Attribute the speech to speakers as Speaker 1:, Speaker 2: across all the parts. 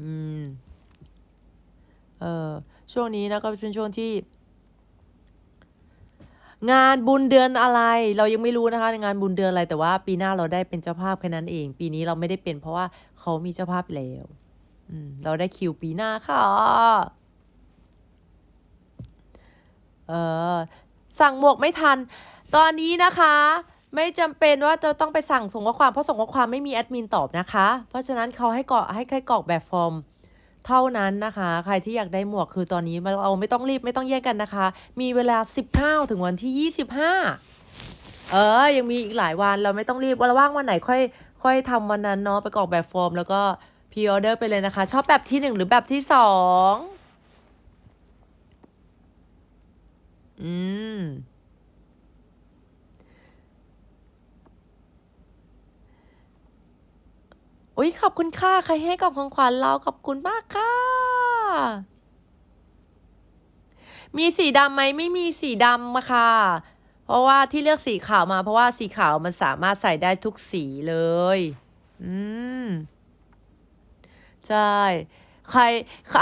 Speaker 1: อืม เออช่วงนี้นะก็เป็นช่วงที่ งานบุญเดือนอะไร เรายังไม่รู้นะคะงานบุญเดือนอะไร แต่ว่าปีหน้าเราได้เป็นเจ้าภาพแค่นั้นเอง ปีนี้เราไม่ได้เป็น เพราะว่าเขามีเจ้าภาพแล้วอืม เราได้คิวปีหน้าค่ะเออสั่งหมวกไม่ทัน ตอนนี้นะคะ ไม่จำเป็นว่าจะต้องไปสั่งส่งข้อความเพราะส่งข้อความไม่มีแอดมินตอบนะคะ เพราะฉะนั้นเขาให้กรอกให้ใครกรอกแบบฟอร์มเท่านั้นนะคะ ใครที่อยากได้หมวกคือตอนนี้เราไม่ต้องรีบไม่ต้องแย่งกันนะคะ มีเวลา 19 ถึงวันที่ 25 เออ ยังมีอีกหลายวันเราไม่ต้องรีบวันว่างวันไหนค่อย ค่อยทำวันนั้นเนาะไปกรอกแบบฟอร์ม แล้วก็พรีออเดอร์ไปเลยนะคะ ชอบแบบที่หนึ่งหรือแบบที่สองอืม อุ้ยขอบคุณค่ะ ใครให้กล่องของขวัญเราขอบคุณมากค่ะ มีสีดำไหมไม่มีสีดำอะค่ะ เพราะว่าที่เลือกสีขาวมา เพราะว่าสีขาวมันสามารถใส่ได้ทุกสีเลย อืม ใช่ ใคร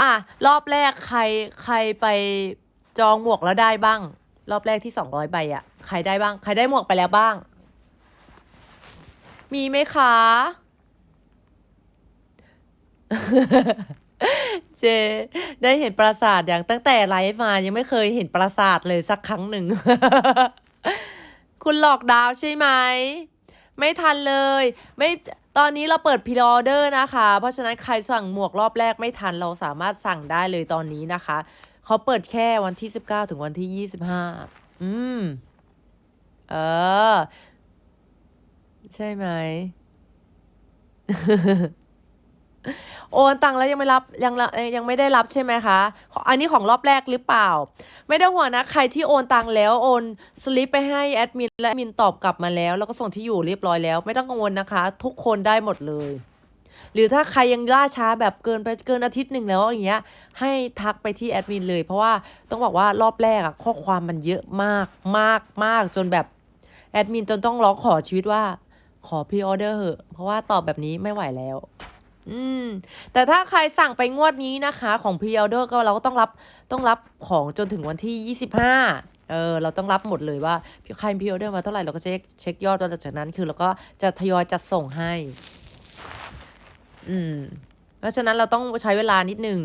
Speaker 1: อะรอบแรกใคร ใครไปจองหมวกแล้วได้บ้าง รอบแรกที่สองร้อยใบอะใครได้บ้าง ใครได้หมวกไปแล้วบ้าง มีไหมคะ เจ ได้เห็นปราสาทอย่างตั้งแต่ไลฟ์มายังไม่เคยเห็นปราสาทเลยสักครั้งหนึ่ง คุณหลอกดาวใช่ไหม ไม่ทันเลย ไม่ตอนนี้เราเปิดพ r ออเดอร์นะคะ เพราะฉะนั้นใครสั่งหมวกรอบแรกไม่ทันเราสามารถสั่งได้เลยตอนนี้นะคะ เขาเปิดแค่วันที่สิบเก้าถึงวันที่ยี่สิบห้าอืม เออ ใช่ไหม โอนตังค์แล้วยังไม่รับยังยังไม่ได้รับใช่ไหมคะ อันนี้ของรอบแรกหรือเปล่า ไม่ได้ห่วงนะใครที่โอนตังค์แล้วโอนสลิปไปให้แอดมินและมินตอบกลับมาแล้ว แล้วก็ส่งที่อยู่เรียบร้อยแล้ว ไม่ต้องกังวลนะคะ ทุกคนได้หมดเลย หรือถ้าใครยังล่าช้าแบบเกินไปเกินอาทิตย์หนึ่งแล้วอย่างเงี้ยให้ทักไปที่แอดมินเลย เพราะว่าต้องบอกว่ารอบแรกอะข้อความมันเยอะมากมากมากจนแบบแอดมินจนต้องร้องขอชีวิตว่าขอพรีออเดอร์เหอะเพราะว่าตอบแบบนี้ไม่ไหวแล้ว อืม แต่ถ้าใครสั่งไปงวดนี้นะคะ ของพรีออเดอร์ก็เราก็ต้องรับต้องรับของจนถึงวันที่ยี่สิบห้าเออเราต้องรับหมดเลยว่าใครพรีออเดอร์มาเท่าไหร่เราก็เช็คเช็คยอดแล้วจากนั้นคือเราก็จะทยอยจัดส่งให้ อืม เพราะฉะนั้นเราต้องใช้เวลานิดหนึ่ง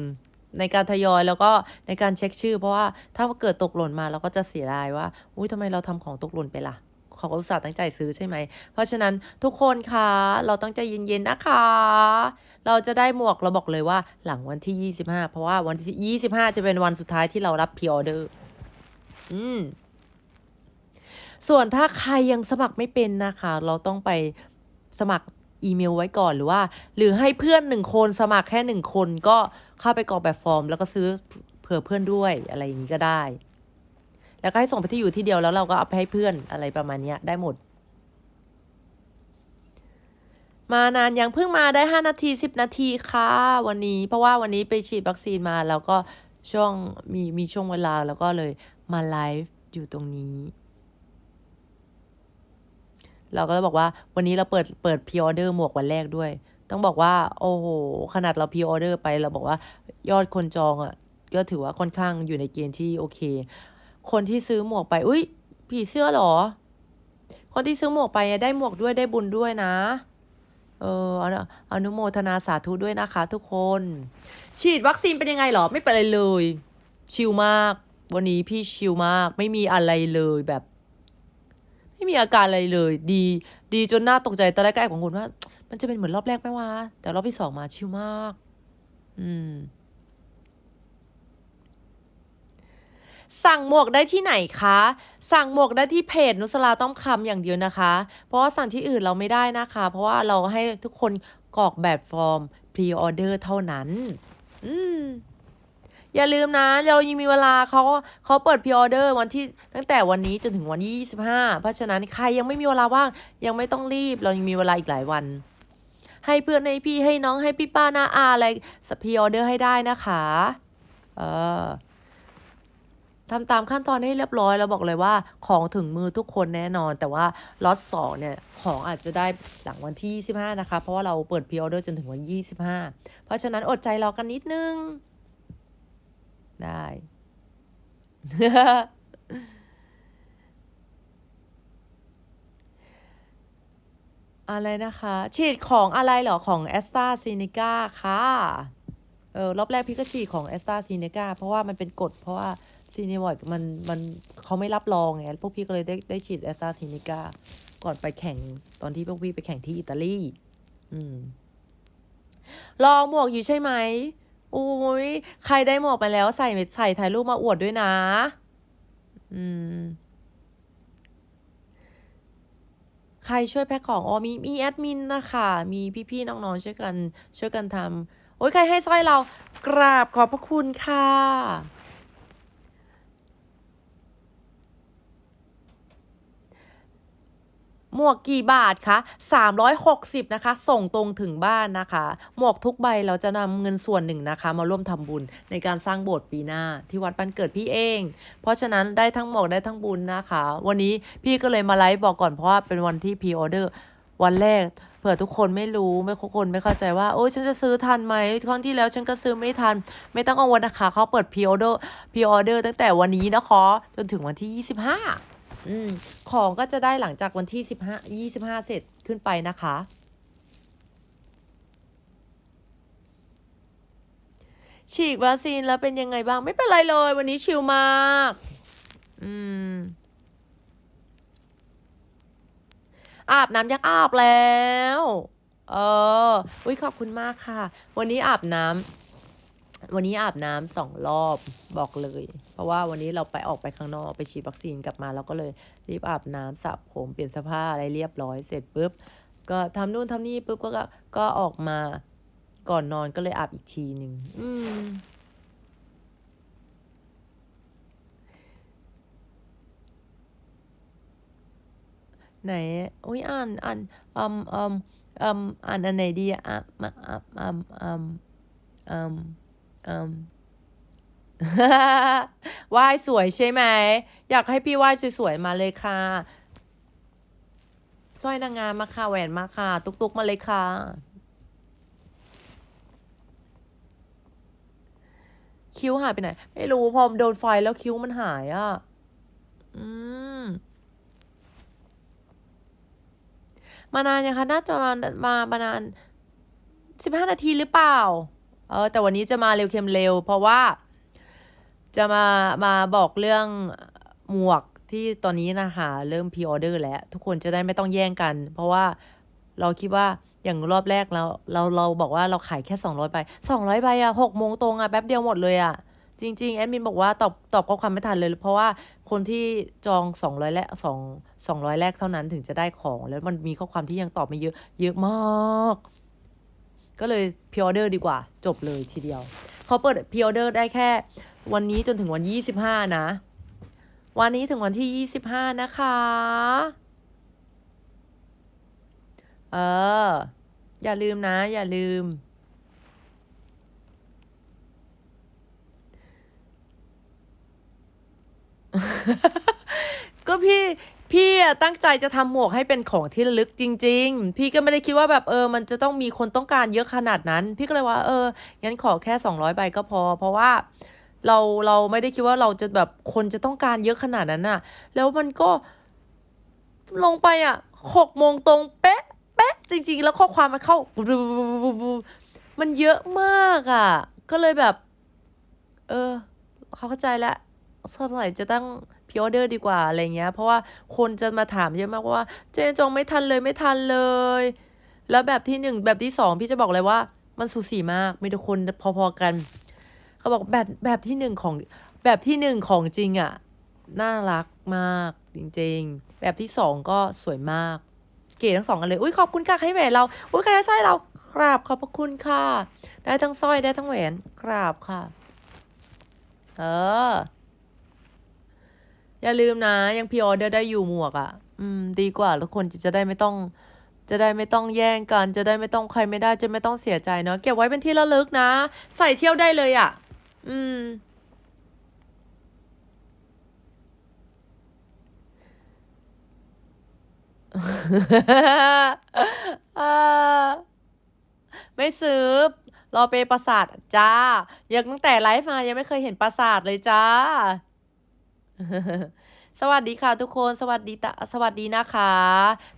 Speaker 1: ในการทยอยแล้วก็ในการเช็คชื่อ เพราะว่าถ้าเกิดตกหล่นมาเราก็จะเสียดายว่าอุ้ยทำไมเราทำของตกหล่นไปล่ะ เขาก็อุตส่าห์ตั้งใจซื้อใช่ไหม เพราะฉะนั้นทุกคนคะ เราต้องใจเย็นๆนะคะ เราจะได้หมวกเราบอกเลยว่าหลังวันที่ 25 เพราะว่าวันที่ 25 จะเป็นวันสุดท้ายที่เรารับพรีออเดอร์ อืม ส่วนถ้าใครยังสมัครไม่เป็นนะคะ เราต้องไปสมัครอีเมลไว้ก่อนหรือว่า หรือให้เพื่อนหนึ่งคนสมัครแค่หนึ่งคนก็เข้าไปกรอกแบบฟอร์ม แล้วก็ซื้อเผื่อเพื่อนด้วยอะไรอย่างนี้ก็ได้ แล้วก็ให้ส่งไปที่อยู่ที่เดียวแล้วเราก็เอาไปให้เพื่อนอะไรประมาณนี้ได้หมด มานานยังเพิ่งมาได้ห้านาทีสิบนาทีค่ะวันนี้ เพราะว่าวันนี้ไปฉีดวัคซีนมาแล้วก็ช่วงมีมีช่วงเวลาแล้วก็เลยมาไลฟ์อยู่ตรงนี้เราก็เลยบอกว่าวันนี้เราเปิดเปิดพรีออเดอร์หมวกวันแรกด้วย ต้องบอกว่า โอ้โห ขนาดเราพรีออเดอร์ไปเราบอกว่ายอดคนจองอะ่ะ ก็ถือว่าค่อนข้างอยู่ในเกณฑ์ที่โอเค คนที่ซื้อหมวกไป อุ้ยผีเสื้อหรอ คนที่ซื้อหมวกไปได้หมวกด้วยได้บุญด้วยนะ เอออนุอนุโมทนาสาธุด้วยนะคะ ทุกคน ฉีดวัคซีนเป็นยังไงหรอ ไม่เป็นอะไรเลย ชิลมาก วันนี้พี่ชิลมาก ไม่มีอะไรเลยแบบ ไม่มีอาการอะไรเลย ดี ดีจนหน่าตกใจตอนแรกก็แอบกังวลว่า มันจะเป็นเหมือนรอบแรกไหมวะแต่รอบที่สองมาชิลมาก อืม สั่งหมวกได้ที่ไหนคะ สั่งหมวกได้ที่เพจนุสลาต้อมคำอย่างเดียวนะคะ เพราะว่าสั่งที่อื่นเราไม่ได้นะคะ เพราะว่าเราให้ทุกคนกรอกแบบฟอร์มพรีออเดอร์เท่านั้น อืมอย่าลืมนะ เรายังมีเวลาเขาเขาเปิดพรีออเดอร์วันที่ตั้งแต่วันนี้จนถึงวันที่25 เพราะฉะนั้นใครยังไม่มีเวลาว่างยังไม่ต้องรีบ เรายังมีเวลาอีกหลายวัน ให้เพื่อนให้พี่ให้น้องให้พี่ป้าน้าอาอะไรสพรีออเดอร์ให้ได้นะคะ เออ ทำตามขั้นตอนให้เรียบร้อยแล้วบอกเลยว่าของถึงมือทุกคนแน่นอน แต่ว่าล็อตสองเนี่ยของอาจจะได้หลังวันที่ 25 นะคะ เพราะว่าเราเปิดพ r ออเดอร์จนถึงวัน 25 เพราะฉะนั้นอดใจรอกันนิดนึง ได้ อะไรนะคะ ฉีดของอะไรเหรอ ของแอสตราซีเนกาค่ะ เออรอบแรกพี่ก็ฉีดของแอสตราซีเนกาเพราะว่ามันเป็นกฎเพราะว่า ซีเนวอยมันมันเขาไม่รับรองไงพวกพี่ก็เลยได้ได้ฉีดแอสตราซีเนกาก่อนไปแข่งตอนที่พวกพี่ไปแข่งที่อิตาลี อืม รอหมวกอยู่ใช่ไหมโอ้ยใครได้หมวกไปแล้วใส่ใส่ถ่ายรูปมาอวดด้วยนะ อืม ใครช่วยแพ็คของ อ๋อ มี มีแอดมินนะคะ มีพี่ๆน้องๆช่วยกัน ช่วยกันทำ โอ้ยใครให้สร้อยเรา กราบขอบพระคุณค่ะ หมวกกี่บาทคะ360นะคะ ส่งตรงถึงบ้านนะคะ หมวกทุกใบเราจะนำเงินส่วนหนึ่งนะคะ มาร่วมทำบุญในการสร้างโบสถ์ปีหน้าที่วัดบ้านเกิดพี่เอง เพราะฉะนั้นได้ทั้งหมวกได้ทั้งบุญนะคะ วันนี้พี่ก็เลยมาไลฟ์บอกก่อนเพราะว่าเป็นวันที่พ r ออเดอร์วันแรกเผื่อทุกคนไม่รู้ไม่ทุกคนไม่เข้าใจว่าโอ้ยฉันจะซื้อทันไหมครั้งที่แล้วฉันก็ซื้อไม่ทัน ไม่ต้องกังวลนะคะเขาเปิดพ r ออเดอร์พ r ออเดอร์ตั้งแต่วันนี้นะคะจนถึงวันที่ 25 อืมของก็จะได้หลังจากวันที่สิบห้ายี่สิบห้าเสร็จขึ้นไปนะคะ ฉีดวัคซีนแล้วเป็นยังไงบ้างไม่เป็นไรเลย วันนี้ชิลมาก อืม อาบน้ำยักอาบแล้ว เอออุ้ยขอบคุณมากค่ะ วันนี้อาบน้ำ วันนี้อาบน้ำสองรอบบอกเลย เพราะว่าวันนี้เราไปออกไปข้างนอกไปฉีดวัคซีนกลับมาเราก็เลยรีบอาบน้ำสระผมเปลี่ยนเสื้อผ้าอะไรเรียบร้อยเสร็จปุ๊บก็ทำนู่นทำนี่ปุ๊บก็ก็ออกมาก่อนนอนก็เลยอาบอีกทีหนึ่งอืมไหนอุ้ยอ่านอ่านอืมอืมอืมอ่านอันไหนดีอะอะมาอะอืมอืมอืมอืม ว่ายสวยใช่ไหม อยากให้พี่ว่ายสวยๆมาเลยค่ะสร้อยนางงามมาค่ะแหวนมาค่ะ ตุกๆมาเลยค่ะคิ้วหายไปไหน ไม่รู้พอโดนไฟแล้วคิ้วมันหายอะ อืม มานานยังคะ น่าจะมา มามานานสิบห้านาทีหรือเปล่า เออแต่วันนี้จะมาเร็วเค็มเร็ว เพราะว่า จะมามาบอกเรื่องหมวกที่ตอนนี้นะคะเริ่มพ r ออเดอร์แล้ว ทุกคนจะได้ไม่ต้องแย่งกัน เพราะว่าเราคิดว่าอย่างรอบแรกเราเราเราบอกว่าเราขายแค่200ใบ200ใบอะหกโมงตรงอะแป๊บเดียวหมดเลยอะจริงๆแอดมินบอกว่าตอบตอบข้อความไม่ทันเลย เพราะว่าคนที่จอง 200แรกสองสองร้อยแรกเท่านั้นถึงจะได้ของ แล้วมันมีข้อความที่ยังตอบไม่เยอะ เยอะมาก ก็เลยพ r ออเดอร์ดีกว่า จบเลยทีเดียว เขาเปิดพ r ออเดอร์ได้แค่ วันนี้จนถึงวันยี่สิบห้านะ วันนี้ถึงวันที่ยี่สิบห้านะคะ เออ อย่าลืมนะ อย่าลืมก็พี่ พี่อะตั้งใจจะทำหมวกให้เป็นของที่ระลึกจริง ๆ พี่ก็ไม่ได้คิดว่าแบบเออ มันจะต้องมีคนต้องการเยอะขนาดนั้น พี่ก็เลยว่าเอองั้นขอแค่สองร้อยใบก็พอ เพราะว่าเราเราไม่ได้คิดว่าเราจะแบบคนจะต้องการเยอะขนาดนั้นน่ะ แล้วมันก็ลงไปอะหกโมงตรงเป๊ะเป๊ะจริง ๆ แล้วข้อความมันเข้ามันเยอะมากอะ ก็เลยแบบ เออ เขาเข้าใจแล้วสงสัยจะตั้ง พิออเดอร์ดีกว่าอะไรเงี้ย เพราะว่าคนจะมาถามเยอะมากว่า เจนจองไม่ทันเลยไม่ทันเลย แล้วแบบที่หนึ่งแบบที่สองพี่จะบอกเลยว่า มันสูสีมากมีแต่คนพอๆกัน เขาบอกแบบแบบที่หนึ่งของแบบที่หนึ่งของจริงอะ่ะน่ารักมากจริงๆ แบบที่สองก็สวยมาก เก๋ทั้งสองกันเลย อุ้ยขอบคุณค่ะให้แหวนเรา อุ้ยใครให้สร้อยเรากราบขอบพระคุณค่ะ ได้ทั้งสร้อยได้ทั้งแหวนกราบค่ะ เออ อย่าลืมนะ ยังพีออเดอร์ได้อยู่หมวกอะ่ะ อืม ดีกว่าทุกคนจะได้ไม่ต้อง จะได้ไม่ต้องแย่งกัน จะได้ไม่ต้องใครไม่ได้จะไม่ต้องเสียใจเนาะเก็บไว้เป็นที่ระลึกนะ ใส่เที่ยวได้เลยอะ่ะ อืมไม่ซื้อรอไปปราสาทจ้า ยังตั้งแต่ไลฟ์มายังไม่เคยเห็นปราสาทเลยจ้า สวัสดีค่ะทุกคนสวัสดีตะสวัสดีนะคะ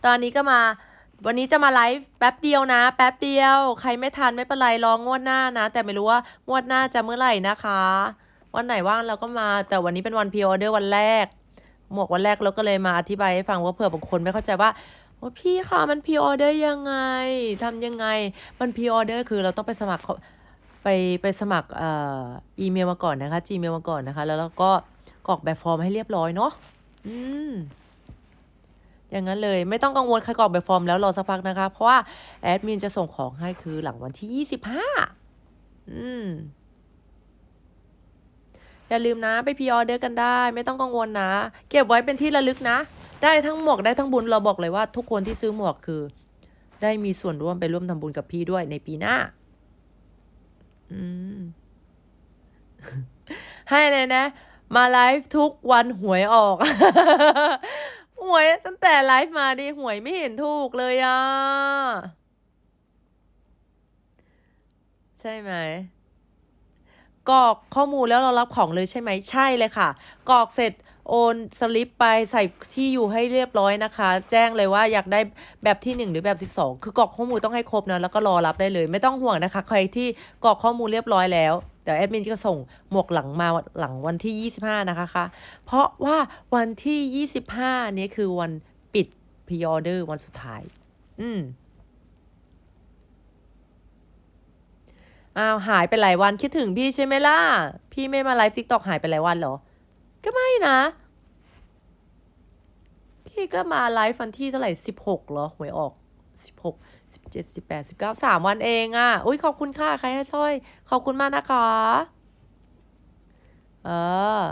Speaker 1: ตอนนี้ก็มาวันนี้จะมาไลฟ์แป๊บเดียวนะ แป๊บเดียว ใครไม่ทันไม่เป็นไรรองวดหน้านะ แต่ไม่รู้ว่างวดหน้าจะเมื่อไหร่นะคะ วันไหนว่างเราก็มาแต่วันนี้เป็นวันพ r ออเดอร์วันแรก หมวกวันแรกเราก็เลยมาอธิบายให้ฟังว่าเผื่อบางคนไม่เข้าใจว่าโอ้พี่คะมันพ r ออเดอร์ยังไงทำยังไงมันพ r ออเดอร์คือเราต้องไปสมัครไปไปสมัครเอ่ออีเมลมาก่อนนะคะ Gmail มาก่อนนะคะ แล้วเราก็ กรอกแบบฟอร์มให้เรียบร้อยเนาะอืมอย่างนั้นเลยไม่ต้องกังวลใครกรอกแบบฟอร์มแล้วรอสักพักนะคะ เพราะว่าแอดมินจะส่งของให้คือหลังวันที่ยี่สิบห้าอืมอย่าลืมนะไปพ r ออเดอร์กันได้ ไม่ต้องกังวลนะ เก็บไว้เป็นที่ระลึกนะ ได้ทั้งหมวกได้ทั้งบุญเราบอกเลยว่า ทุกคนที่ซื้อหมวกคือ ได้มีส่วนร่วมไปร่วมทำบุญกับพี่ด้วยในปีหน้า อืม ให้เลยนะ มาไลฟ์ทุกวันหวยออก หวยตั้งแต่ไลฟ์มาดิหวยไม่เห็นถูกเลยอะ ใช่ไหมกรอกข้อมูลแล้วเรารับของเลยใช่ไหมใช่เลยค่ะกรอกเสร็จโอนสลิปไปใส่ที่อยู่ให้เรียบร้อยนะคะ แจ้งเลยว่าอยากได้แบบที่หนึ่งหรือแบบสิบสองคือกรอกข้อมูลต้องให้ครบนะแล้วก็รอรับได้เลย ไม่ต้องห่วงนะคะ ใครที่กรอกข้อมูลเรียบร้อยแล้ว เดี๋ยวแอดมินจะส่งหมวกหลังมาหลังวันที่ 25 นะคะคะ เพราะว่าวันที่ 25 นี้คือวันปิดพ r ออเดอร์วันสุดท้าย อืมอ้าวหายไปหลายวันคิดถึงพี่ใช่ไหมล่ะ พี่ไม่มาไลฟ์ทิกตอกหายไปหลายวันเหรอ ก็ไม่นะ พี่ก็มาไลฟ์วันที่เท่าไหร่สิบหกเหรอหวยออกสิบหก สิบเจ็ดสิบแปดสิบเก้าสามวันเองอะ อุ้ยขอบคุณค่ะ ใครให้สร้อย ขอบคุณมากนะคะเออ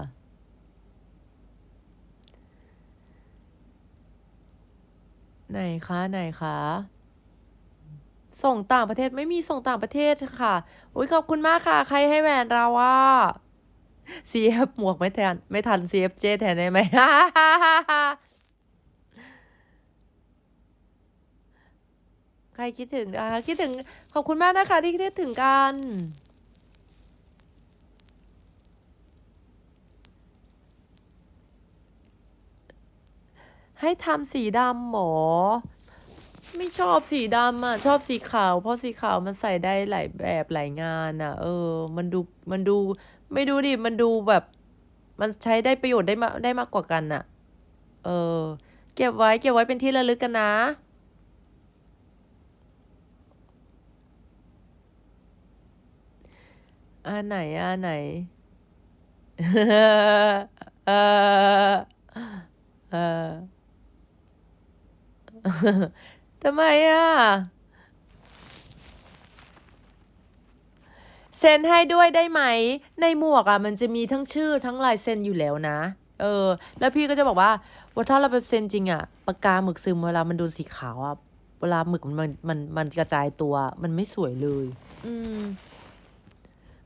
Speaker 1: ไหนคะไหนคะส่งต่างประเทศไม่มีส่งต่างประเทศค่ะ อุ้ยขอบคุณมากค่ะ ใครให้แหวนเราว่า CF หมวกไม่แทนไม่ทัน CFJ แทนได้ไหม ใค รคิดถึงอะคิดถึงขอบคุณมากนะคะ ที่คิดถึงกันให้ทำสีดำหมอ ไม่ชอบสีดำอะ ชอบสีขาว เพราะสีขาวมันใส่ได้หลายแบบหลายงานอะ เออ มันดูมันดู ไม่ดูดิมันดูแบบ มันใช้ได้ประโยชน์ได้มาได้มากกว่ากันอะ เออ เก็บไว้เก็บไว้เป็นที่ระลึกกันนะ อันไหนอันไหนเออเออทำไมอะ เซ็นให้ด้วยได้ไหม ในหมวกอะ มันจะมีทั้งชื่อทั้งลายเซ็นอยู่แล้วนะ เออ แล้วพี่ก็จะบอกว่าว่าถ้าเราไปเซ็นจริงอะปากกาหมึกซึมเวลามันโดนสีขาวอะ เวลาหมึกมันมันมันกระจายตัว มันไม่สวยเลย อืม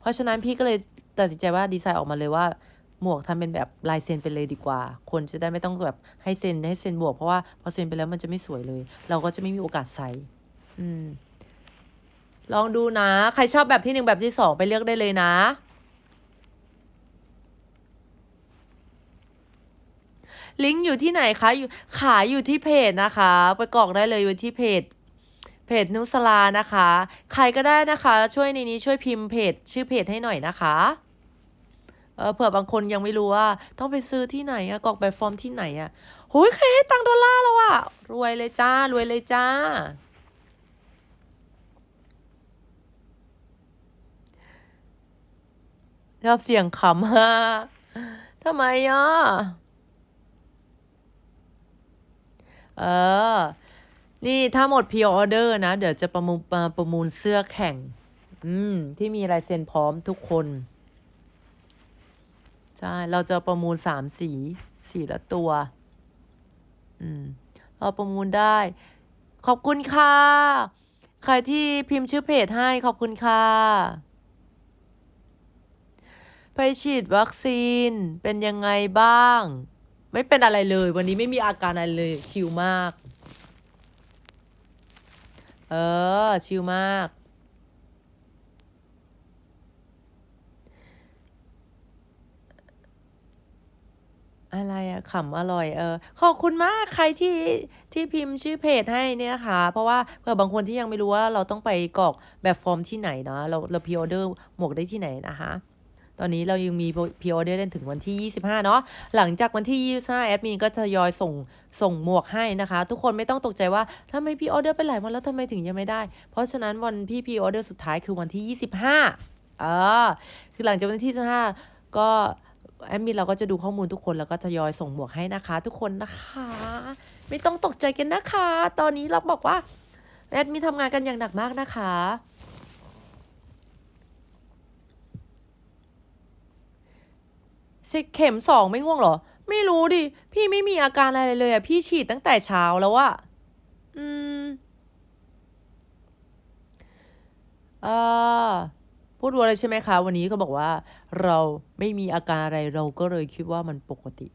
Speaker 1: ราะฉะนั้นพี่ก็เลยตัดสินใจว่าดีไซน์ออกมาเลยว่าหมวกทำเป็นแบบลายเซ็นไปเลยดีกว่า คนจะได้ไม่ต้องแบบให้เซ็นให้เซ็นบวกเพราะว่าพอเซ็นไปแล้วมันจะไม่สวยเลย เราก็จะไม่มีโอกาสใส่อืม ลองดูนะ ใครชอบแบบที่หนึ่งแบบที่สองไปเลือกได้เลยนะลิงก์อยู่ที่ไหนคะอยู่ขายอยู่ที่เพจนะคะ ไปกรอกได้เลยอยู่ที่เพจ เพจนุสลานะคะ ใครก็ได้นะคะ ช่วยในนี้ช่วยพิมพ์เพจชื่อเพจให้หน่อยนะคะเออเผื่อบางคนยังไม่รู้ว่า ต้องไปซื้อที่ไหนอะกรอกแบบฟอร์มที่ไหนอะโหยใครให้ตังค์ดอลลาร์แล้วอะรวยเลยจ้า รวยเลยจ้า ชอบเสียงขำฮะทำไมอะ เออ นี่ถ้าหมดพ r ออเดอร์นะ เดี๋ยวจะประมูลมาประมูลเสื้อแข่ง อืม ที่มีลายเซ็นพร้อมทุกคน ใช่ เราจะประมูลสามสี สีละตัว อืม เราประมูลได้ ขอบคุณค่ะ ใครที่พิมพ์ชื่อเพจให้ขอบคุณค่ะ ไปฉีดวัคซีนเป็นยังไงบ้าง ไม่เป็นอะไรเลย วันนี้ไม่มีอาการอะไรเลย ชิลมาก เออ ชิลมาก อะไรอะขำอร่อย เออ ขอบคุณมากใครที่ที่พิมพ์ชื่อเพจให้เนี่ยนะคะ เพราะว่าเผื่อบางคนที่ยังไม่รู้ว่าเราต้องไปกรอกแบบฟอร์มที่ไหนเนาะเราเราพิออเดอร์หมวกได้ที่ไหนนะคะ ตอนนี้เรายังมีพิออเดอร์เล่นถึงวันที่ 25 เนาะหลังจากวันที่ 25 แอดมินก็ทยอยส่งส่งหมวกให้นะคะ ทุกคนไม่ต้องตกใจว่าทำไมพี่ออเดอร์ไปหลายวันแล้วทำไมถึงยังไม่ได้ เพราะฉะนั้นวันพี่พีออเดอร์สุดท้ายคือวันที่ 25เออคือหลังจากวันที่ 25 ก็แอดมินเราก็จะดูข้อมูลทุกคนแล้วก็ทยอยส่งหมวกให้นะคะ ทุกคนนะคะ ไม่ต้องตกใจกันนะคะ ตอนนี้เราบอกว่าแอดมินทำงานกันอย่างหนักมากนะคะ เข็มสองไม่ง่วงเหรอ ไม่รู้ดิ พี่ไม่มีอาการอะไรเลยอะพี่ฉีดตั้งแต่เช้าแล้วอะอืมเอ่อพูดรัวเลยใช่ไหมคะ วันนี้ก็บอกว่า เราไม่มีอาการอะไรเราก็เลยคิดว่ามันปกติ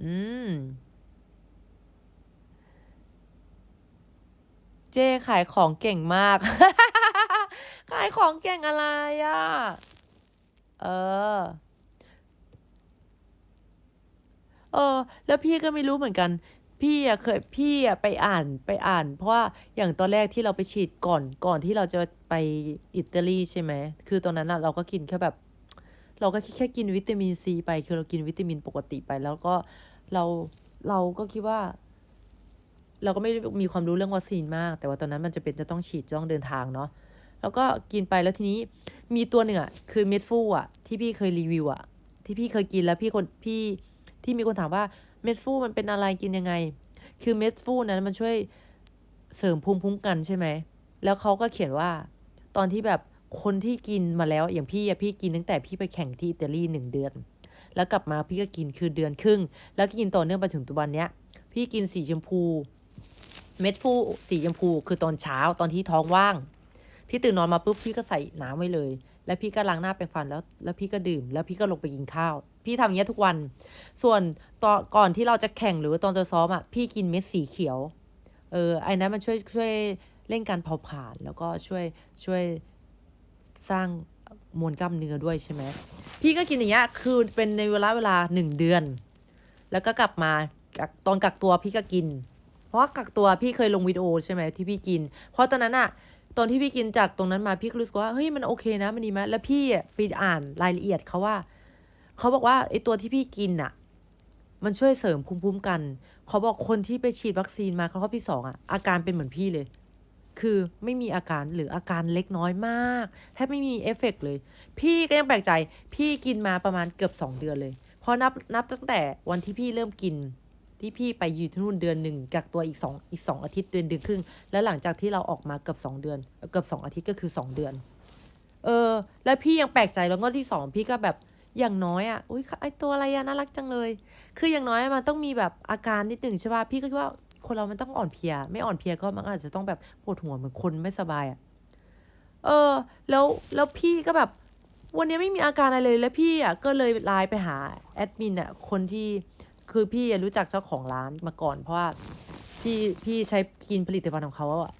Speaker 1: อืม เจ้ขายของเก่งมาก ขายของเก่งอะไรอะ เออ เออ แล้วพี่ก็ไม่รู้เหมือนกัน พี่อะเคยพี่อะไปอ่านไปอ่าน เพราะว่าอย่างตอนแรกที่เราไปฉีดก่อนก่อนที่เราจะไปอิตาลีใช่ไหมคือตอนนั้นอะเราก็กินแค่แบบ เราก็แค่กินวิตามินซีไปคือเรากินวิตามินปกติไป แล้วก็เราเราก็คิดว่าเราก็ไม่มีความรู้เรื่องวัคซีนมาก แต่ว่าตอนนั้นมันจะเป็นจะต้องฉีดจ้องเดินทางเนาะแล้วก็กินไปแล้วทีนี้ มีตัวหนึ่งอะคือเม็ดฟูอะที่พี่เคยรีวิวอะที่พี่เคยกินแล้วพี่คนพี่ที่มีคนถามว่าเม็ดฟูมันเป็นอะไรกินยังไง คือเม็ดฟูนั้นมันช่วยเสริมภูมิคุ้มกันใช่ไหม แล้วเขาก็เขียนว่า ตอนที่แบบคนที่กินมาแล้วอย่างพี่อะพี่กินตั้งแต่พี่ไปแข่งที่อิตาลีหนึ่งเดือน แล้วกลับมาพี่ก็กินคือเดือนครึ่ง แล้วก็กินต่อเนื่องไปถึงตัววันเนี้ย พี่กินสีชมพู เม็ดฟูสีชมพูคือตอนเช้าตอนที่ท้องว่าง พี่ตื่นนอนมาปุ๊บพี่ก็ใส่น้ำไว้เลย แล้วพี่ก็ล้างหน้าแปรงฟันแล้ว แล้วพี่ก็ดื่ม แล้วพี่ก็ลงไปกินข้าว พี่ทำอย่างเงี้ยทุกวัน ส่วนตอนก่อนที่เราจะแข่งหรือตอนจะซ้อมอะพี่กินเม็ดสีเขียว เออไอ้นั้นมันช่วยช่วยเร่งการเผาผลาญแล้วก็ช่วยช่วยสร้างมวลกล้ามเนื้อด้วยใช่ไหมพี่ก็กินอย่างเงี้ยคือเป็นในเวลาเวลาหนึ่งเดือน แล้วก็กลับมากักตอนกักตัวพี่ก็กิน เพราะว่ากักตัวพี่เคยลงวิดีโอใช่ไหมที่พี่กิน เพราะตอนนั้นอะ ตอนที่พี่กินจากตรงนั้นมาพี่ก็รู้สึกว่าเฮ้ยมันโอเคนะมันดีไหมแล้วพี่ไปอ่านรายละเอียดเขาว่าเขาบอกว่าไอตัวที่พี่กินอะมันช่วยเสริมภูมิคุ้มกันเขาบอกคนที่ไปฉีดวัคซีนมาเขาข้อที่สองอะอาการเป็นเหมือนพี่เลย คือไม่มีอาการหรืออาการเล็กน้อยมากแทบไม่มีเอฟเฟกต์เลย พี่ก็ยังแปลกใจ พี่กินมาประมาณเกือบสองเดือนเลยเพราะนับนับตั้งแต่วันที่พี่เริ่มกิน ที่พี่ไปอยู่ที่นู่นเดือนหนึ่งกักตัวอีกสองอีกสองอาทิตย์เดือนเดือนครึ่ง แล้วหลังจากที่เราออกมาเกือบสองเดือน เกือบสองอาทิตย์ก็คือสองเดือน เออ แล้วพี่ยังแปลกใจแล้วก็ที่สองพี่ก็แบบอย่างน้อยอะ อุ้ยไอตัวอะไรอะน่ารักจังเลย คืออย่างน้อยมันต้องมีแบบอาการนิดหนึ่งใช่ป่ะ พี่ก็คิดว่าคนเรามันต้องอ่อนเพลีย ไม่อ่อนเพลียก็มันอาจจะต้องแบบปวดหัวเหมือนคนไม่สบายอะ เออ แล้วแล้วพี่ก็แบบ วันนี้ไม่มีอาการอะไรเลย แล้วพี่อะก็เลยไลน์ไปหาแอดมินอะ คนที่ คือพี่รู้จักเจ้าของร้านมาก่อน เพราะว่าพี่พี่ใช้กินผลิตภัณฑ์ของเขาอะ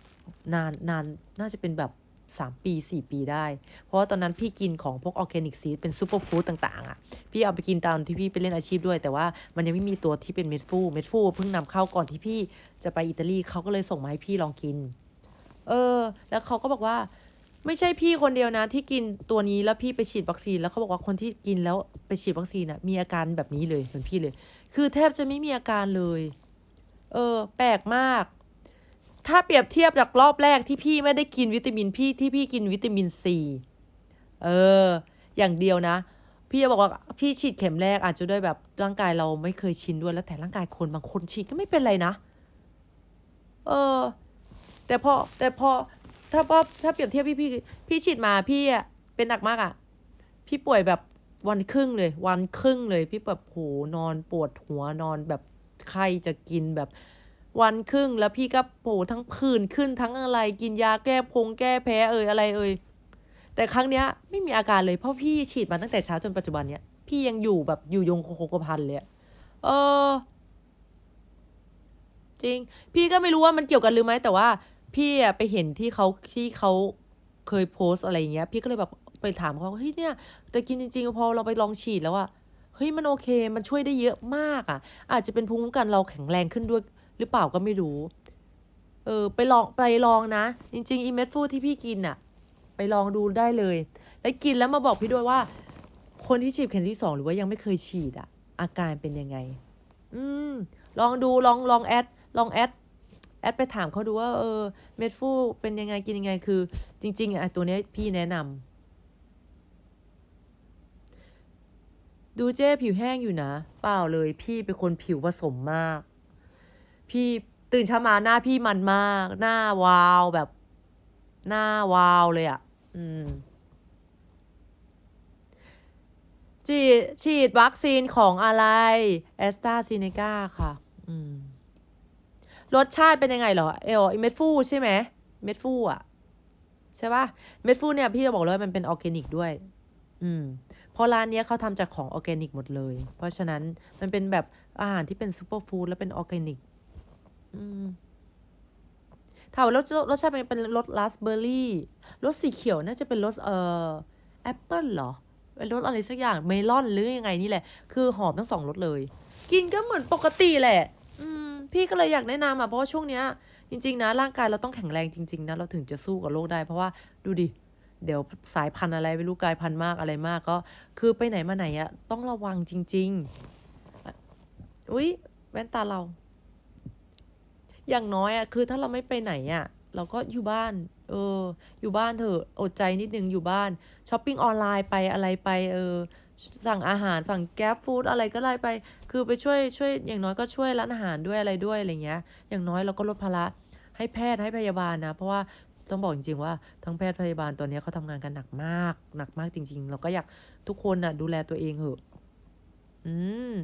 Speaker 1: นานนานน่าจะเป็นแบบสามปีสี่ปีได้ เพราะว่าตอนนั้นพี่กินของพวกออร์แกนิกซีดเป็นซูเปอร์ฟู้ดต่างๆอะ พี่เอาไปกินตอนที่พี่ไปเล่นอาชีพด้วย แต่ว่ามันยังไม่มีตัวที่เป็นเม็ดฟูเม็ดฟูเพิ่งนำเข้าก่อนที่พี่จะไปอิตาลีเขาก็เลยส่งมาให้พี่ลองกิน เออ แล้วเขาก็บอกว่า ไม่ใช่พี่คนเดียวนะ ที่กินตัวนี้แล้วพี่ไปฉีดวัคซีน แล้วเขาบอกว่าคนที่กินแล้วไปฉีดวัคซีนอะมีอาการแบบนี้เลยเหมือนพี่เลย คือแทบจะไม่มีอาการเลย เออ แปลกมาก ถ้าเปรียบเทียบจากรอบแรกที่พี่ไม่ได้กินวิตามินพี่ที่พี่กินวิตามินซีเออ อย่างเดียวนะ พี่จะบอกว่าพี่ฉีดเข็มแรกอาจจะด้วยแบบร่างกายเราไม่เคยชินด้วยแล้วแต่ร่างกายคนบางคนฉีดก็ไม่เป็นไรนะ เออ แต่พอแต่พอถ้าพอถ้าเปรียบเทียบพี่พี่พี่ฉีดมาพี่อะเป็นหนักมากอะ พี่ป่วยแบบ วันครึ่งเลย วันครึ่งเลย พี่แบบโหนอนปวดหัวนอนแบบไข้จะกินแบบวันครึ่งแล้วพี่ก็โหทั้งผื่นขึ้นทั้งอะไรกินยาแก้พงแก้แพ้เอ่ยอะไรเอ่ยแต่ครั้งเนี้ยไม่มีอาการเลยเพราะพี่ฉีดมาตั้งแต่เช้าจนปัจจุบันเนี้ยพี่ยังอยู่แบบอยู่ยงโคโกระพันเลยอะเออ จริง พี่ก็ไม่รู้ว่ามันเกี่ยวกันหรือไหมแต่ว่า พี่อะไปเห็นที่เขาที่เขาเคยโพสอะไรอย่างเงี้ย พี่ก็เลยแบบ ไปถามเขาเฮ้ยเนี่ย แต่กินจริงๆ พอเราไปลองฉีดแล้วอะเฮ้ยมันโอเค มันช่วยได้เยอะมากอะอาจจะเป็นภูมิคุ้มกันเราแข็งแรงขึ้นด้วยหรือเปล่าก็ไม่รู้ เออ ไปลองไปลองนะ จริงๆอีเม็ดฟูที่พี่กินอะไปลองดูได้เลย แล้วกินแล้วมาบอกพี่ด้วยว่า คนที่ฉีดเข็มที่สองหรือว่ายังไม่เคยฉีดอะอาการเป็นยังไง อืม ลองดูลองลองแอดลองแอดแอดไปถามเขาดูว่าเออเม็ดฟูเป็นยังไงกินยังไงคือ จริง ๆอะตัวนี้พี่แนะนำ ดูเจ้ผิวแห้งอยู่นะ เปล่าเลยพี่เป็นคนผิวผสมมาก พี่ตื่นเช้ามาหน้าพี่มันมาก หน้าวาวแบบ หน้าวาวเลยอะ่ะ อืมฉีดฉีดวัคซีนของอะไรแอสตราซีเนกาค่ะ อืมรสชาติเป็นยังไงเหรอ เอลเม็ดฟูใช่ไหม เม็ดฟูอะ ใช่ปะเม็ดฟูเนี่ย พี่จะบอกเลยว่ามันเป็นออร์แกนิกด้วย อืม เพราะร้านนี้เขาทำจากของออร์แกนิกหมดเลย เพราะฉะนั้นมันเป็นแบบอาหารที่เป็นซูเปอร์ฟู้ดและเป็นออร์แกนิกถามว่ารสรสชาติเป็นเป็นรสราสเบอร์รี่รสสีเขียวน่าจะเป็นรสเอ่อแอปเปิลเหรอเป็นรสอะไรสักอย่างเมลอนหรือยังไงนี่แหละ คือหอมทั้งสองรสเลย กินก็เหมือนปกติแหละ อืม พี่ก็เลยอยากแนะนำอะเพราะว่าช่วงเนี้ยจริง ๆ นะ ร่างกายเราต้องแข็งแรงจริง ๆ นะ เราถึงจะสู้กับโรคได้เพราะว่าดูดิ เดี๋ยวสายพันธุ์อะไรไม่รู้กลายพันธุ์มากอะไรมากก็ คือไปไหนมาไหนอะต้องระวังจริง ๆอะอุ๊ยแว่นตาเรา อย่างน้อยอะคือถ้าเราไม่ไปไหนอะเราก็อยู่บ้าน เออ อยู่บ้านเถอะอดใจนิดนึงอยู่บ้านช้อปปิ้งออนไลน์ไปอะไรไป เออ สั่งอาหารสั่งแก๊บฟู้ดอะไรก็ไล่ไป คือไปช่วยช่วย อย่างน้อยก็ช่วยร้านอาหารด้วยอะไรด้วยอะไรเงี้ย อย่างน้อยเราก็ลดภาระให้แพทย์ให้พยาบาลนะ เพราะว่า ต้องบอกจริงๆว่าทั้งแพทย์พยาบาลตอนนี้เขาทำงานกันหนักมาก หนักมากจริง ๆ เราก็อยากทุกคนน่ะ ดูแลตัวเองเหอะ อืม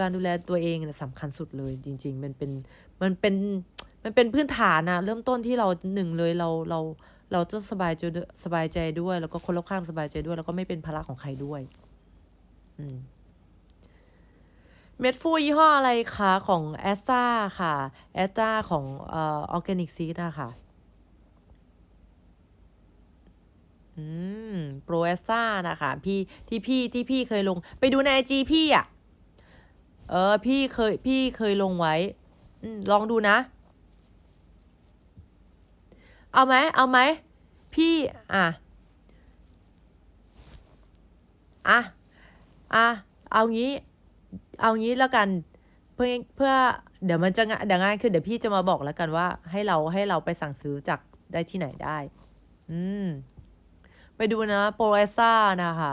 Speaker 1: การดูแลตัวเองนี่ยสำคัญสุดเลยจริง ๆ มันเป็นมันเป็นมันเป็นพื้นฐานนะเริ่มต้นที่เราหนึ่งเลยเราเรา เราต้องสบายใจสบายใจด้วย แล้วก็คนรอบข้างสบายใจด้วย แล้วก็ไม่เป็นภาระของใครด้วย อืม เม็ดฟูยี่ห้ออะไรคะของแอสตาค่ะแอสตาของเอ่อออร์แกนิกซีดอะค่ะ อืมโปรแอสตานะคะพี่ที่พี่ที่พี่เคยลง ไปดูในไอจีพี่อะเออ พี่เคยพี่เคยลงไว้อลองดูนะ เอาไหมเอาไหมพี่อะอะอะเอางี้ เอางี้แล้วกันเพื่อเพื่อเดี๋ยวมันจะง่ายเดี๋ยวง่ายขึ้นเดี๋ยวพี่จะมาบอกแล้วกันว่า ให้เราให้เราไปสั่งซื้อจากได้ที่ไหนได้ อืม ไปดูนะโปรเอซ่านะคะ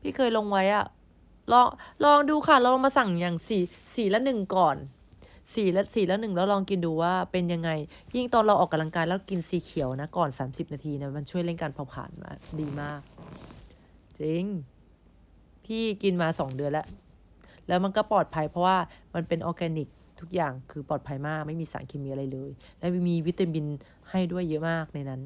Speaker 1: พี่เคยลงไว้อะลองลองดูค่ะ ลองมาสั่งอย่างสี่สี่ละหนึ่งก่อนสี่ละสี่ละหนึ่งแล้วลองกินดูว่าเป็นยังไง ยิ่งตอนเราออกกำลังกายแล้วกินสีเขียวนะ ก่อนสามสิบนาทีนี่ยมันช่วยเร่งการเผาผลาญมาดีมาก จริง พี่กินมาสองเดือนแล้ว แล้วมันก็ปลอดภัยเพราะว่ามันเป็นออร์แกนิกทุกอย่างคือปลอดภัยมาก ไม่มีสารเคมีอะไรเลย และมีวิตามินให้ด้วยเยอะมากในนั้น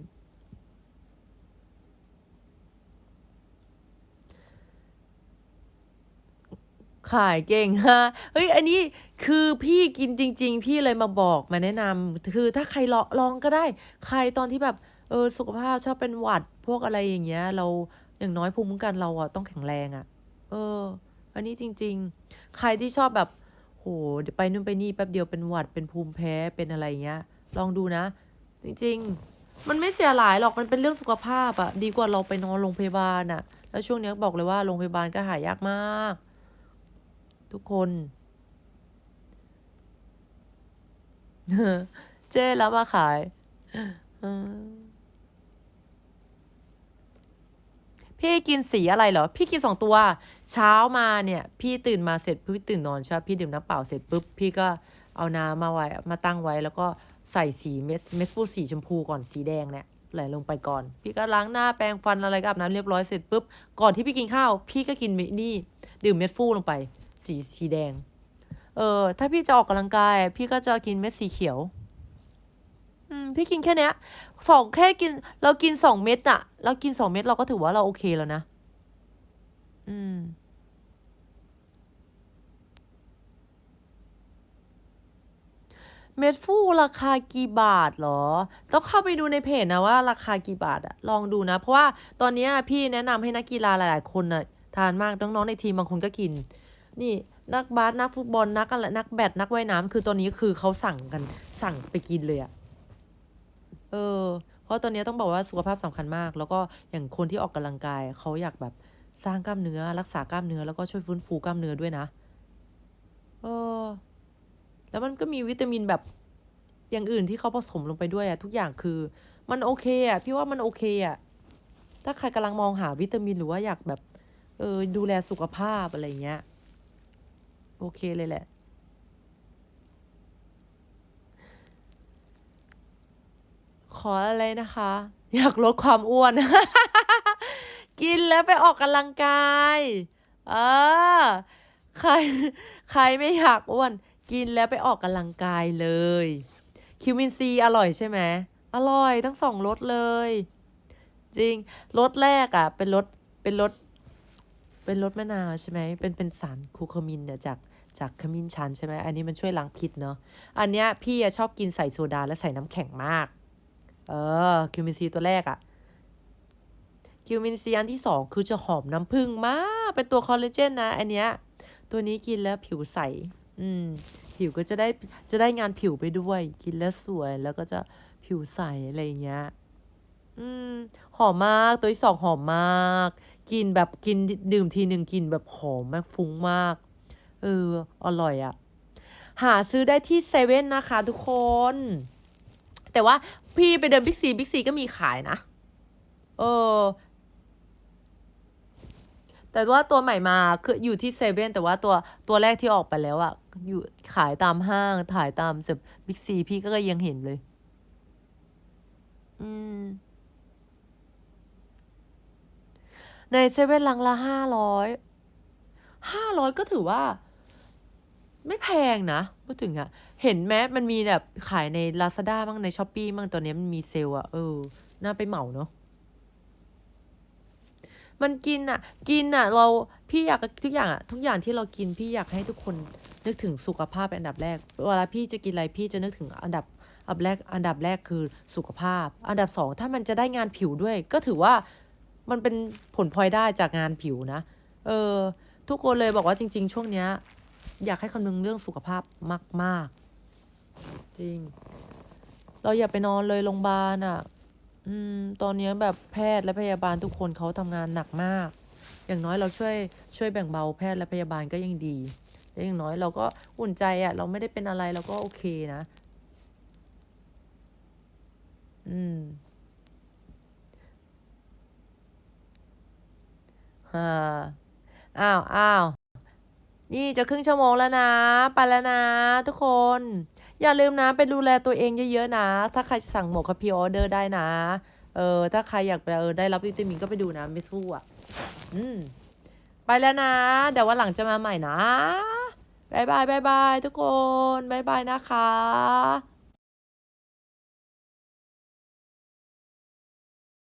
Speaker 1: ขายเก่งฮะเฮ้ย อันนี้คือพี่กินจริง ๆ พี่เลยมาบอกมาแนะนำคือถ้าใครลองลองก็ได้ ใครตอนที่แบบเออสุขภาพชอบเป็นหวัดพวกอะไรอย่างเงี้ย เราอย่างน้อยภูมิคุ้มกันเราอะต้องแข็งแรงอะ เออ อันนี้จริง ๆ ใครที่ชอบแบบ โหเดี๋ยวไปนู่นไปนี่แป๊บเดียวเป็นหวัดเป็นภูมิแพ้เป็นอะไรเงี้ย ลองดูนะ จริง ๆ มันไม่เสียหลายหรอกมันเป็นเรื่องสุขภาพอะดีกว่าเราไปนอนโรงพยาบาลอะแล้วช่วงนี้บอกเลยว่าโรงพยาบาลก็หายากมาก ทุกคนเจ๊แล้วมาขายออ พี่กินสีอะไรเหรอ พี่กินสองตัว เช้ามาเนี่ย พี่ตื่นมาเสร็จพี่ตื่นนอนใช่ปะพี่ดื่มน้ำเปล่าเสร็จปุ๊บพี่ก็เอาน้ำมาไว้มาตั้งไว้แล้วก็ใส่สีเม็ดเม็ดฟูสีชมพูก่อนสีแดงเนี่ยไหลลงไปก่อน พี่ก็ล้างหน้าแปรงฟันอะไรก็อาบน้ำเรียบร้อยเสร็จปุ๊บก่อนที่พี่กินข้าว พี่ก็กินนี่ดื่มเม็ดฟูลงไป สีสีแดง เออถ้าพี่จะออกกำลังกาย พี่ก็จะกินเม็ดสีเขียว อืมพี่กินแค่เนี้ยสองแค่กิน เรากินสองเม็ดอะเรากินสองเม็ดเราก็ถือว่าเราโอเคแล้วนะ อืม เม็ดฟูราคากี่บาทเหรอ ต้องเข้าไปดูในเพจนะว่าราคากี่บาทอะลองดูนะ เพราะว่าตอนนี้พี่แนะนำให้นักกีฬาหลาย ๆ คนน่ะทานมากน้องๆในทีมบางคนก็กิน นี่นักบาสนักฟุตบอลนักอะไรนักแบดนักว่ายน้ำคือตอนนี้คือเขาสั่งกันสั่งไปกินเลยอะ เออ เพราะตอนนี้ต้องบอกว่าสุขภาพสำคัญมาก แล้วก็อย่างคนที่ออกกำลังกายเขาอยากแบบสร้างกล้ามเนื้อ รักษากล้ามเนื้อแล้วก็ช่วยฟื้นฟูกล้ามเนื้อด้วยนะ เออ แล้วมันก็มีวิตามินแบบอย่างอื่นที่เขาผสมลงไปด้วยอะทุกอย่างคือ มันโอเคอะพี่ว่ามันโอเคอะถ้าใครกำลังมองหาวิตามินหรือว่าอยากแบบ เออดูแลสุขภาพอะไรเงี้ย โอเคเลยแหละ ขออะไรนะคะ อยากลดความอ้วน กินแล้วไปออกกำลังกายเออใครใครไม่อยากอ้วน กินแล้วไปออกกำลังกายเลย คิวมินซีอร่อยใช่ไหมอร่อยทั้งสองรสเลย จริงรสแรกอะ เป็นรสเป็นรสเป็นรสมะนาวใช่ไหมเป็นเป็นสารคูโคมินเนี่ยจากจากขมิ้นชันใช่ไหมอันนี้มันช่วยล้างพิษเนาะอันเนี้ยพี่ชอบกินใส่โซดาและใส่น้ำแข็งมาก เออคิวมินซีตัวแรกอะคิวมินซีอันที่สองคือจะหอมน้ำผึ้งมากเป็นตัวคอลลาเจนนะอันเนี้ยตัวนี้กินแล้วผิวใส อืม ผิวก็จะได้จะได้งานผิวไปด้วย กินแล้วสวยแล้วก็จะผิวใสอะไรอย่างเงี้ย อืม หอมมากตัวที่สองหอมมาก กินแบบกินดื่มทีหนึ่งกินแบบหอมมากฟุ้งมาก เออ อร่อยอะหาซื้อได้ที่เซเว่นนะคะทุกคน แต่ว่า พี่ไปเดินบิ๊กซีบิ๊กซีก็มีขายนะ เออ แต่ว่าตัวใหม่มาคืออยู่ที่เซเว่นแต่ว่าตัวตัวแรกที่ออกไปแล้วอะอยู่ขายตามห้างถ่ายตามแบบบิ๊กซีพี่ก็ยังเห็นเลย อืม ในเซเว่นลังละห้าร้อยห้าร้อยก็ถือว่า ไม่แพงนะพูดถึงอะ เห็นแม้มันมีแบบขายใน Lazada บ้างใน s h อ p e e บ้างตอนนี้มันมีเซลล์อะเออ น่าไปเหมาเนาะมันกินอะกินอะเราพี่อยากทุกอย่างอะทุกอย่างที่เรากินพี่อยากให้ทุกคนนึกถึงสุขภาพเป็นอันดับแรก เวลาพี่จะกินอะไรพี่จะนึกถึงอันดับอันดับแรก อันดับแรกคือสุขภาพ อันดับสองถ้ามันจะได้งานผิวด้วย ก็ถือว่ามันเป็นผลพลอยได้จากงานผิวนะ เออ ทุกคนเลยบอกว่าจริง ๆ ช่วงเนี้ยอยากให้คำนึงเรื่องสุขภาพมาก ๆ จริง เราอย่าไปนอนเลยโรงพยาบาลอะ อืม ตอนนี้แบบแพทย์และพยาบาลทุกคนเขาทำงานหนักมาก อย่างน้อยเราช่วยช่วยแบ่งเบาแพทย์และพยาบาลก็ยังดีและอย่างน้อยเราก็อุ่นใจอะ เราไม่ได้เป็นอะไรเราก็โอเคนะ อืมฮ่าอ้าวอ้าวนี่จะครึ่งชั่วโมงแล้วนะ ไปแล้วนะทุกคน อย่าลืมนะไปดูแลตัวเองเยอะๆนะ ถ้าใครสั่งหมวกคาพพีออเดอร์ได้นะ เออ ถ้าใครอยากเออได้รับวิตามินก็ไปดูนะไม่สู้อะ อืม ไปแล้วนะ เดี๋ยววันหลังจะมาใหม่นะบายบายบายบายทุกคนบายบายนะคะ